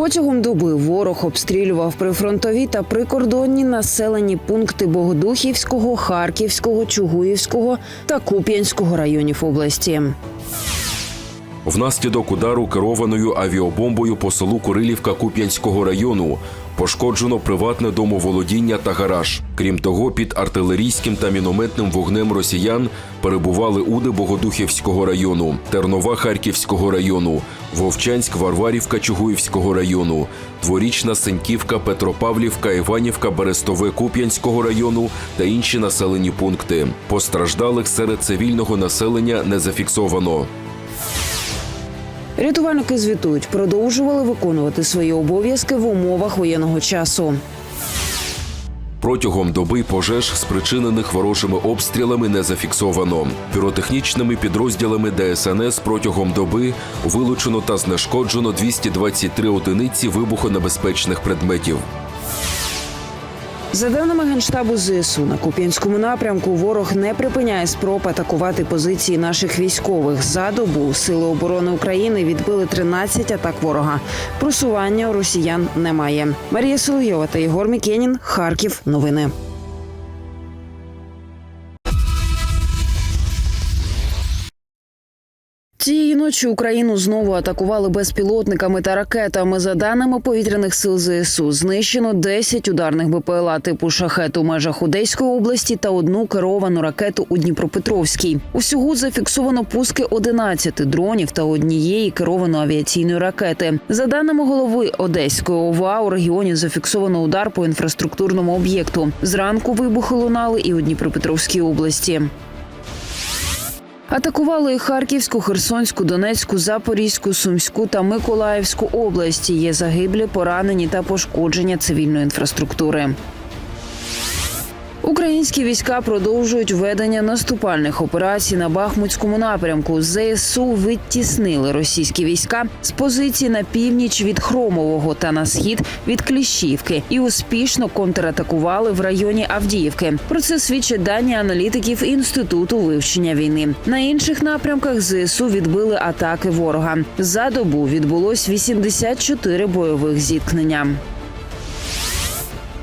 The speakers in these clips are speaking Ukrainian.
Протягом доби ворог обстрілював прифронтові та прикордонні населені пункти Богодухівського, Харківського, Чугуївського та Куп'янського районів області. Внаслідок удару керованою авіабомбою по селу Курилівка Куп'янського району пошкоджено приватне домоволодіння та гараж. Крім того, під артилерійським та мінометним вогнем росіян перебували Уди Богодухівського району, Тернова Харківського району, Вовчанськ, Варварівка Чугуївського району, Дворічна Сеньківка, Петропавлівка, Іванівка, Берестове Куп'янського району та інші населені пункти. Постраждалих серед цивільного населення не зафіксовано. Рятувальники звітують, продовжували виконувати свої обов'язки в умовах воєнного часу. Протягом доби пожеж, спричинених ворожими обстрілами, не зафіксовано. Піротехнічними підрозділами ДСНС протягом доби вилучено та знешкоджено 223 одиниці вибухонебезпечних предметів. За даними генштабу ЗСУ, на Куп'янському напрямку ворог не припиняє спроб атакувати позиції наших військових. За добу сили оборони України відбили 13 атак ворога. Просування росіян немає. Марія Соловйова та Єгор Мікенін. Харків. Новини. Цієї ночі Україну знову атакували безпілотниками та ракетами. За даними повітряних сил ЗСУ, знищено 10 ударних БПЛА типу шахет у межах Одеської області та одну керовану ракету у Дніпропетровській. Усього зафіксовано пуски 11 дронів та однієї керованої авіаційної ракети. За даними голови Одеської ОВА, у регіоні зафіксовано удар по інфраструктурному об'єкту. Зранку вибухи лунали і у Дніпропетровській області. Атакували Харківську, Херсонську, Донецьку, Запорізьку, Сумську та Миколаївську області. Є загиблі, поранені та пошкодження цивільної інфраструктури. Українські війська продовжують ведення наступальних операцій на Бахмутському напрямку. ЗСУ відтіснили російські війська з позицій на північ від Хромового та на схід від Кліщівки і успішно контратакували в районі Авдіївки. Про це свідчать дані аналітиків інституту вивчення війни. На інших напрямках ЗСУ відбили атаки ворога. За добу відбулось 84 бойових зіткнення.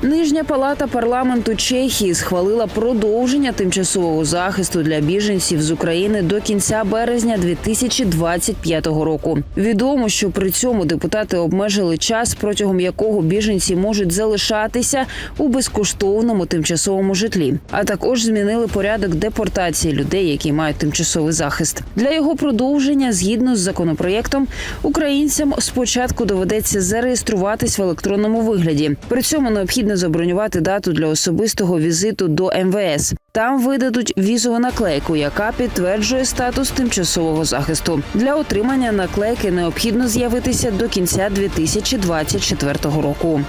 Нижня палата парламенту Чехії схвалила продовження тимчасового захисту для біженців з України до кінця березня 2025 року. Відомо, що при цьому депутати обмежили час, протягом якого біженці можуть залишатися у безкоштовному тимчасовому житлі, а також змінили порядок депортації людей, які мають тимчасовий захист. Для його продовження, згідно з законопроєктом, українцям спочатку доведеться зареєструватись в електронному вигляді. При цьому необхідно забронювати дату для особистого візиту до МВС. Там видадуть візову наклейку, яка підтверджує статус тимчасового захисту. Для отримання наклейки необхідно з'явитися до кінця 2024 року.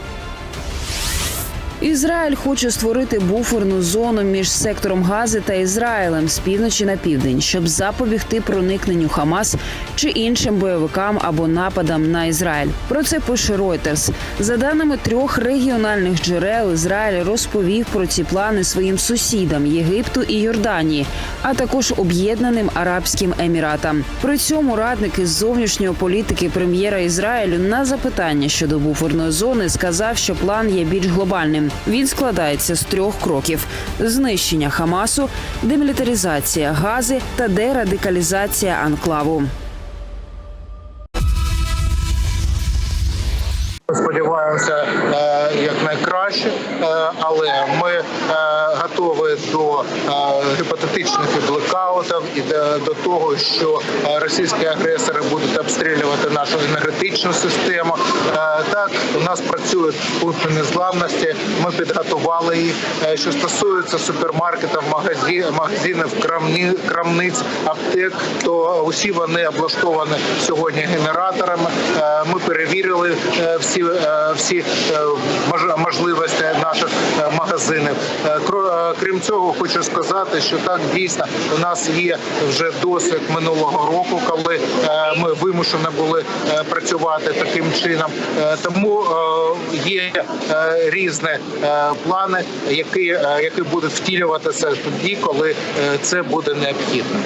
Ізраїль хоче створити буферну зону між сектором Гази та Ізраїлем з півночі на південь, щоб запобігти проникненню Хамас чи іншим бойовикам або нападам на Ізраїль. Про це пише Reuters. За даними трьох регіональних джерел, Ізраїль розповів про ці плани своїм сусідам Єгипту і Йорданії, а також Об'єднаним Арабським Еміратам. При цьому радник із зовнішньої політики прем'єра Ізраїлю на запитання щодо буферної зони сказав, що план є більш глобальним. Він складається з трьох кроків: знищення Хамасу, демілітаризація Гази та дерадикалізація анклаву. Сподіваємося як якнайкраще, е, але ми е, готові до е, гіпотетичних блекаутів і до, того, що е, російські агресори будуть обстрілювати нашу енергетичну систему. Е, Так, у нас працюють пункти незламності. Ми підготували їх. Що стосується супермаркетів, магазин, магазинів, крамні, крамниць, аптек, то усі вони облаштовані сьогодні генераторами. Ми перевірили всі всі можливості наших магазинів. Е, Крім цього, хочу сказати, що так дійсно у нас є вже досвід минулого року, коли е, ми вимушені були е, працювати таким чином. Тому є різні плани, які, які будуть втілюватися тоді, коли це буде необхідно.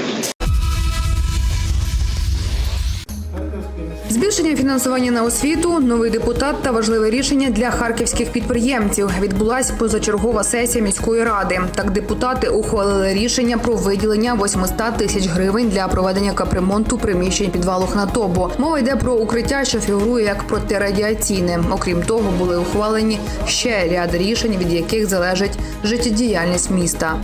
Збільшення фінансування на освіту, новий депутат та важливе рішення для харківських підприємців. Відбулась позачергова сесія міської ради. Так депутати ухвалили рішення про виділення 800 тисяч гривень для проведення капремонту приміщень підвалу Хнатобу. Мова йде про укриття, що фігурує як протирадіаційне. Окрім того, були ухвалені ще ряд рішень, від яких залежить життєдіяльність міста.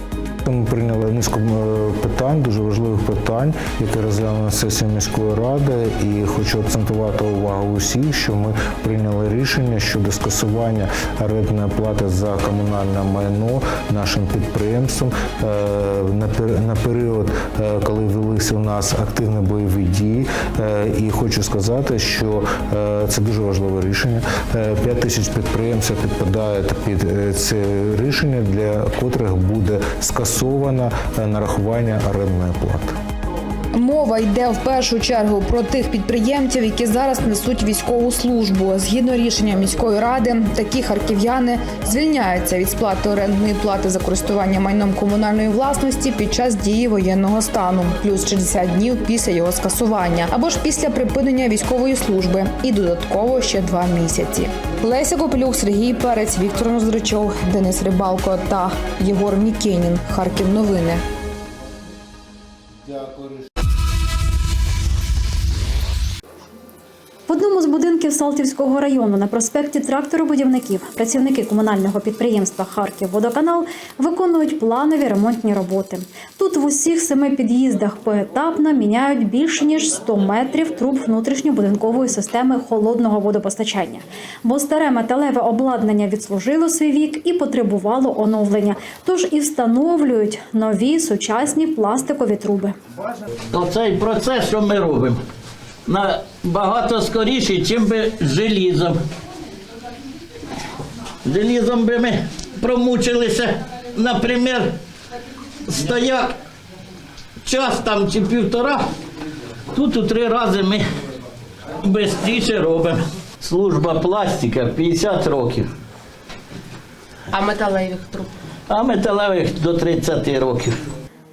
Ми прийняли низку е, питань, дуже важливих питань, які на сесії міської ради. І хочу акцентувати увагу усіх, що ми прийняли рішення щодо скасування орендної плати за комунальне майно нашим підприємствам е, на період, е, коли велися у нас активні бойові дії. І хочу сказати, що це дуже важливе рішення. 5 тисяч підприємців підпадають під це рішення, для котрих буде скасовано е, нарахування орендної плати. Мова йде в першу чергу про тих підприємців, які зараз несуть військову службу. Згідно рішення міської ради, такі харків'яни звільняються від сплати орендної плати за користування майном комунальної власності під час дії воєнного стану, плюс 60 днів після його скасування, або ж після припинення військової служби, і додатково ще два місяці. Леся Копелюк, Сергій Перець, Віктор Ноздрачов, Денис Рибалко та Єгор Мікенін. Харків новини. В одному з будинків Салтівського району на проспекті тракторобудівників працівники комунального підприємства Харківводоканал виконують планові ремонтні роботи. Тут в усіх семи під'їздах поетапно міняють більше ніж 100 метрів труб внутрішньобудинкової системи холодного водопостачання. Бо старе металеве обладнання відслужило свій вік і потребувало оновлення. Тож і встановлюють нові сучасні пластикові труби. Оцей процес, що ми робимо, набагато скоріший, чим би з желізом. Желізом би ми промучилися, наприклад, стояк час там чи півтора, тут у три рази ми швидше робимо. Служба пластика 50 років, А металевих труб? а металевих до 30 років.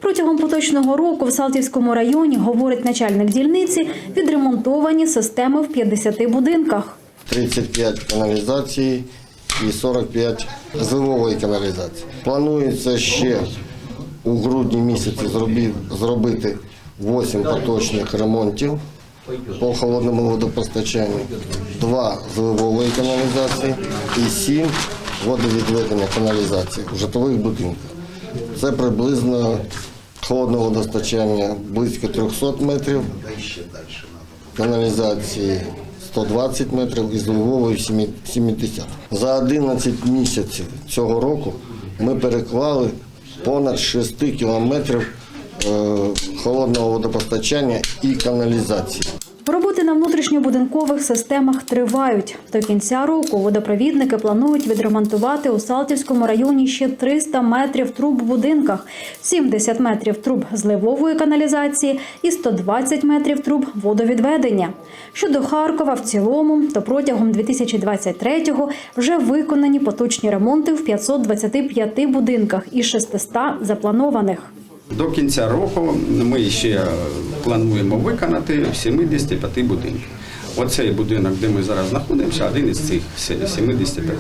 Протягом поточного року в Салтівському районі, говорить начальник дільниці, відремонтовані системи в 50 будинках. 35 каналізацій і 45 зливової каналізації. Планується ще у грудні місяці зробити 8 поточних ремонтів по холодному водопостачанню, 2 зливової каналізації і 7 водовідведення каналізації у житлових будинках. Це приблизно холодне водостачання близько 300 метрів, каналізації 120 метрів і зливової 70. За 11 місяців цього року ми переклали понад 6 кілометрів е, холодного водопостачання і каналізації. На внутрішньобудинкових системах тривають. До кінця року водопровідники планують відремонтувати у Салтівському районі ще 300 метрів труб в будинках, 70 метрів труб зливової каналізації і 120 метрів труб водовідведення. Щодо Харкова в цілому, то протягом 2023-го вже виконані поточні ремонти в 525 будинках із 600 запланованих. До кінця року ми ще плануємо виконати 75 будинків. Оцей будинок, де ми зараз знаходимося, один із цих 75.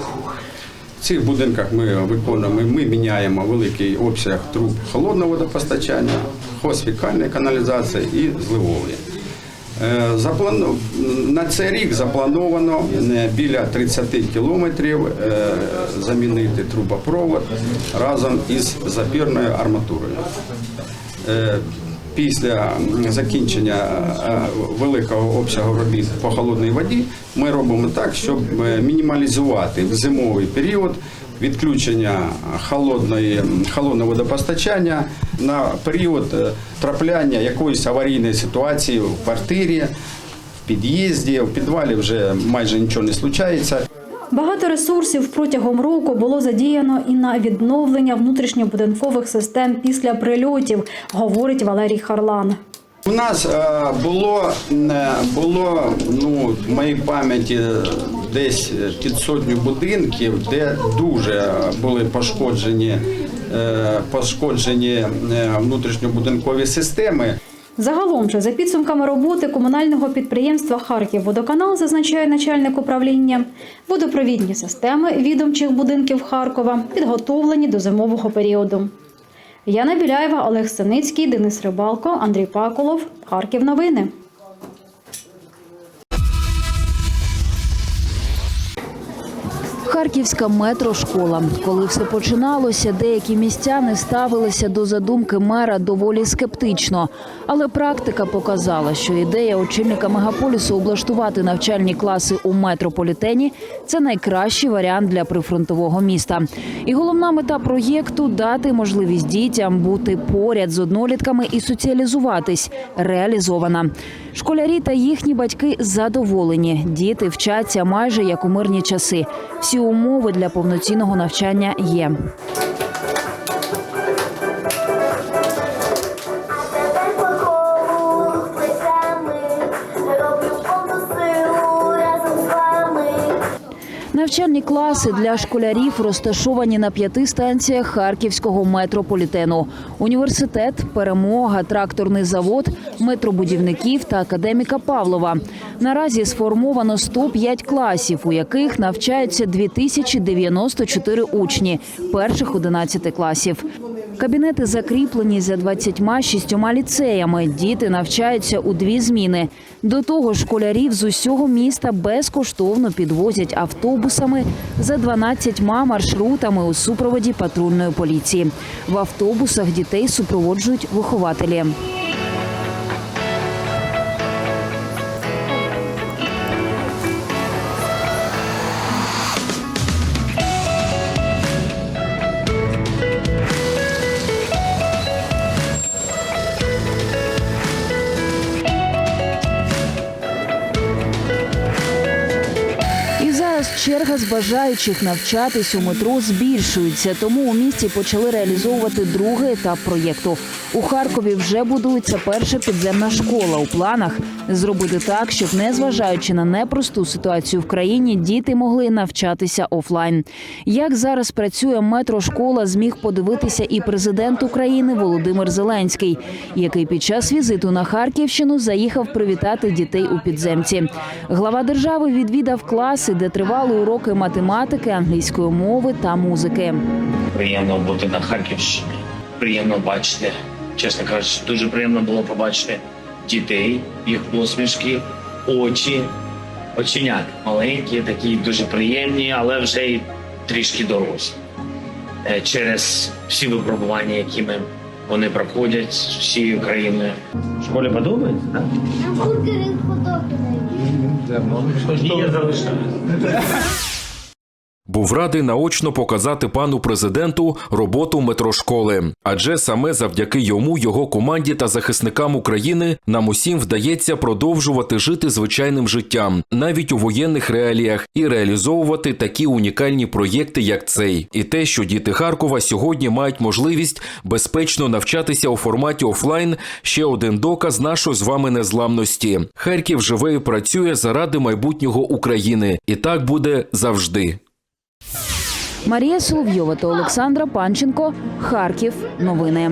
В цих будинках ми виконуємо, ми міняємо великий обсяг труб холодного водопостачання, хосфікальної каналізації і зливової. Е, На цей рік заплановано е, біля 30 кілометрів е, замінити трубопровод разом із запірною арматурою. Після закінчення великого обсягу робіт по холодній воді ми робимо так, щоб мінімалізувати в зимовий період відключення холодної, холодного водопостачання на період е, трапляння якоїсь аварійної ситуації в квартирі, в під'їзді, в підвалі вже майже нічого не случається. Багато ресурсів протягом року було задіяно і на відновлення внутрішньобудинкових систем після прильотів, говорить Валерій Харлан. У нас е, було, е, було ну, в моїй пам'яті десь під сотню будинків, де дуже були пошкоджені, е, пошкоджені е, внутрішньобудинкові системи. Загалом же за підсумками роботи комунального підприємства Харківводоканал зазначає начальник управління, водопровідні системи відомчих будинків Харкова підготовлені до зимового періоду. Яна Біляєва, Олег Синицький, Денис Рибалко, Андрій Паколов. Харків новини. Харківська метрошкола. Коли все починалося, деякі містяни ставилися до задумки мера доволі скептично. Але практика показала, що ідея очільника мегаполісу облаштувати навчальні класи у метрополітені це найкращий варіант для прифронтового міста. І головна мета проєкту дати можливість дітям бути поряд з однолітками і соціалізуватись реалізована. Школярі та їхні батьки задоволені. Діти вчаться майже як у мирні часи. Всі умови для повноцінного навчання є. Навчальні класи для школярів розташовані на п'яти станціях харківського метрополітену: університет, перемога, тракторний завод, метробудівників та академіка Павлова. Наразі сформовано 105 класів, у яких навчаються 2094 учні перших 11 класів. Кабінети закріплені за 26 ліцеями. Діти навчаються у дві зміни. До того школярів з усього міста безкоштовно підвозять автобусами за 12 маршрутами у супроводі патрульної поліції. В автобусах дітей супроводжують вихователі. Черга з бажаючих навчатись у метро збільшується. Тому у місті почали реалізовувати другий етап проєкту. У Харкові вже будується перша підземна школа. У планах зробити так, щоб, незважаючи на непросту ситуацію в країні, діти могли навчатися офлайн. Як зараз працює метрошкола, зміг подивитися і президент України Володимир Зеленський, який під час візиту на Харківщину заїхав привітати дітей у підземці. Глава держави відвідав класи, де тривали уроки математики, англійської мови та музики. приємно бути на Харківщині. Приємно бачити, чесно кажучи, дуже приємно було побачити дітей, їх посмішки, очі, оченят маленькі, такі дуже приємні, але вже й трішки дорослі. Е, Через всі випробування, якими вони проходять всією країною. В школі подобається, так? Бургери подобається. Ні, я залишаю. Був радий наочно показати пану президенту роботу метрошколи, адже саме завдяки йому, його команді та захисникам України нам усім вдається продовжувати жити звичайним життям, навіть у воєнних реаліях, і реалізовувати такі унікальні проєкти, як цей, і те, що діти Харкова сьогодні мають можливість безпечно навчатися у форматі офлайн. Ще один доказ нашої з вами незламності. Харків живе і працює заради майбутнього України, і так буде завжди. Марія Соловйова та Олександра Панченко. Харків. Новини.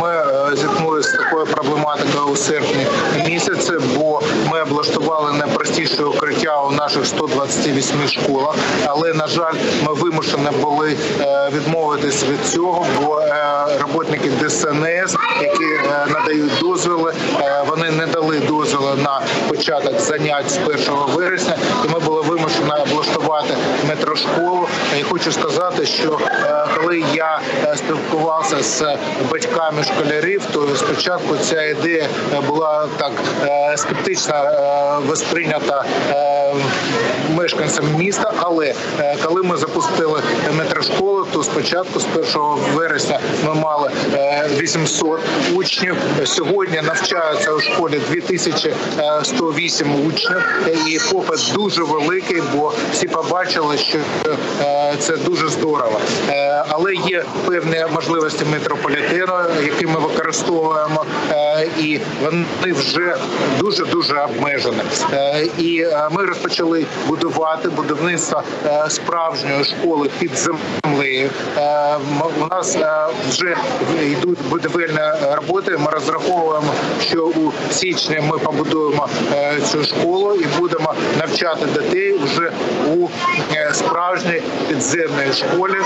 Ми е, зіткнулися з такою проблематикою у серпні місяці, бо ми облаштували найпростіше укриття у наших 128 школах. Але на жаль, ми вимушені були е, відмовитись від цього, бо е, роботники ДСНС, які е, надають дозволи, вони не дали дозволу на початок занять з 1 вересня, і ми були вимушені облаштувати метрошколу. І хочу сказати, що коли я спілкувався з батьками школярів, то спочатку ця ідея була так скептично восприйнята е, мешканцями міста. Але е, коли ми запустили метрошколу, то спочатку з 1 вересня ми мали е, 800 учнів. Сьогодні навчаються у школі 2108 учнів, і попит дуже великий, бо всі побачили, що е, це дуже здорово. Е, Але є певні можливості метрополітену, які ми використовуємо, е, і вони вже дуже дуже обмежені. Е, І е, ми розпочали будувати будівництво е, справжньої школи під землею. У нас вже йдуть будівельні роботи. Ми розраховуємо, що у січні ми побудуємо цю школу і будемо навчати дітей вже у справжній підземній школі.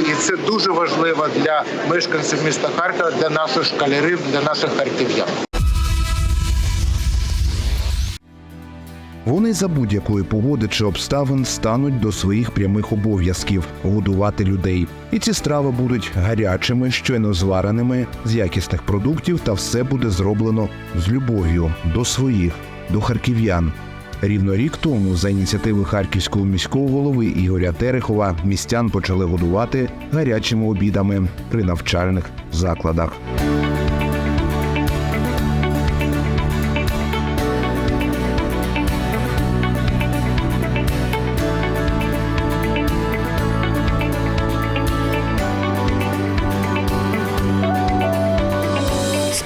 І це дуже важливо для мешканців міста Харкова, для наших школярів, для наших харків'ян. Вони за будь-якої погоди чи обставин стануть до своїх прямих обов'язків годувати людей. І ці страви будуть гарячими, щойно звареними з якісних продуктів, та все буде зроблено з любов'ю до своїх, до харків'ян. Рівно рік тому, за ініціативи харківського міського голови Ігоря Терехова, містян почали годувати гарячими обідами при навчальних закладах.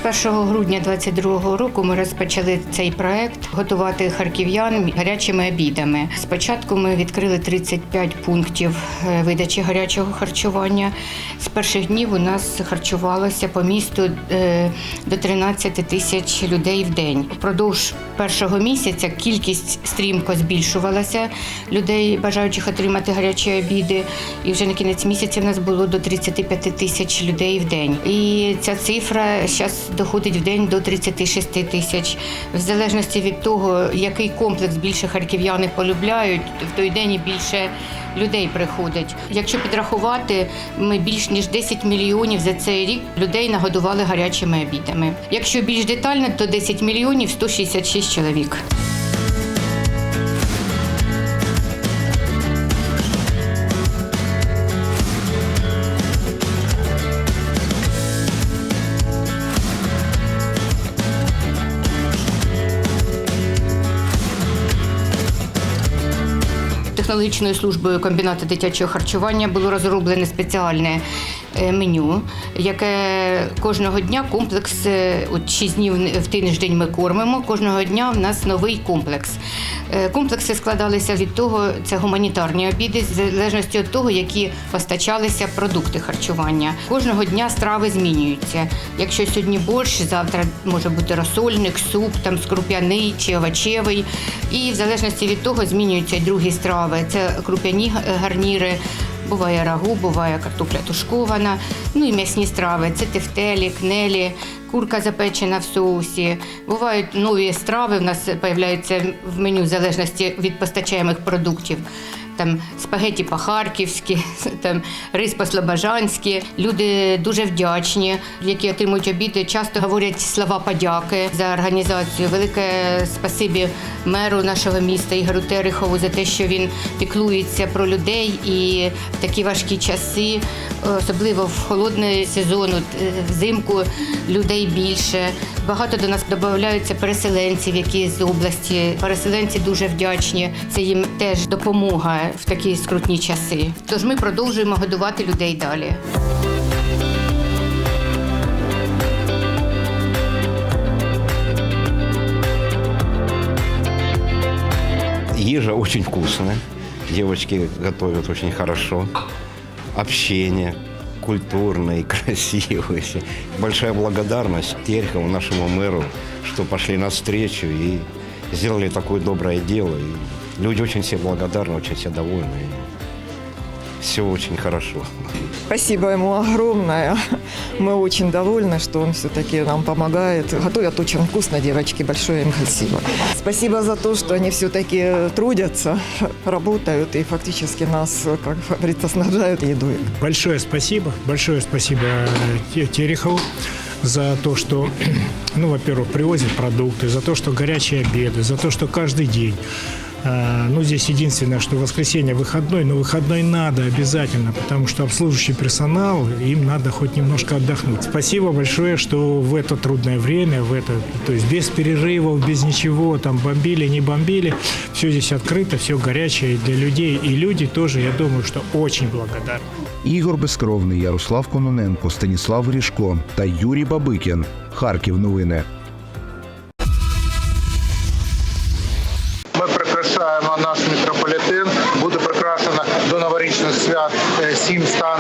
1 грудня 2022 року ми розпочали цей проект готувати харків'ян гарячими обідами. Спочатку ми відкрили 35 пунктів е, видачі гарячого харчування. З перших днів у нас харчувалося по місту е, до 13 тисяч людей в день. Впродовж першого місяця кількість стрімко збільшувалася людей, бажаючих отримати гарячі обіди. І вже на кінець місяця в нас було до 35 тисяч людей в день. І ця цифра зараз доходить в день до 36 тисяч. В залежності від того, який комплекс більше харків'яни полюбляють, в той день і більше людей приходить. Якщо підрахувати, ми більш ніж 10 мільйонів за цей рік людей нагодували гарячими обідами. Якщо більш детально, то 10 мільйонів 166 чоловік. Технологічною службою комбінату дитячого харчування було розроблене спеціальне меню, яке кожного дня комплекс, е, от 6 днів в тиждень ми кормимо. Кожного дня в нас новий комплекс. Е, Комплекси складалися від того, це гуманітарні обіди, в залежності від того, які постачалися продукти харчування. Кожного дня страви змінюються. Якщо сьогодні борщ, завтра може бути розсольник, суп, там скруп'яний чи овочевий. І в залежності від того змінюються другі страви. Це круп'яні гарніри. Буває рагу, буває картопля тушкована, ну і м'ясні страви. Це тефтелі, кнелі, курка запечена в соусі. Бувають нові страви. В нас з'являються в меню в залежності від постачаємих продуктів. Там спагеті по-харківськи, там рис по-слобожанськи. Люди дуже вдячні, які отримують обіди. Часто говорять слова подяки за організацію. Велике спасибі меру нашого міста Ігору Терехову за те, що він піклується про людей і в такі важкі часи, особливо в холодний сезон, е, взимку людей більше. Багато до нас додаються переселенців, які з області. Переселенці дуже вдячні. Це їм теж допомога в такі скрутні часи. Тож ми продовжуємо годувати людей далі. Ежа очень вкусная. Девочки готовят очень хорошо. Общение культурное и красивое. Большая благодарность Терехову, нашему мэру, что пошли навстречу и сделали такое доброе дело. Люди очень все благодарны, очень все довольны. Все очень хорошо. Спасибо ему огромное. Мы очень довольны, что он все-таки нам помогает. Готовят очень вкусно, девочки. Большое им спасибо. Спасибо за то, что они все-таки трудятся, работают и фактически нас, как говорится, снабжают едой. Большое спасибо, большое спасибо Те- Терехову за то, что, ну, во-первых, привозит продукты, за то, что горячие обеды, за то, что каждый день. А, Ну, здесь единственное, что воскресенье выходной, но выходной надо обязательно, потому что обслуживающий персонал, им надо хоть немножко отдохнуть. Спасибо большое, что в это трудное время, в это, то есть без перерывов, без ничего, там бомбили, не бомбили, все здесь открыто, все горячее для людей, и люди тоже, я думаю, что очень благодарны. Ігор Безкровний, Ярослав Кононенко, Станіслав Ріжко та Юрій Бабикін. Харків новини. seems to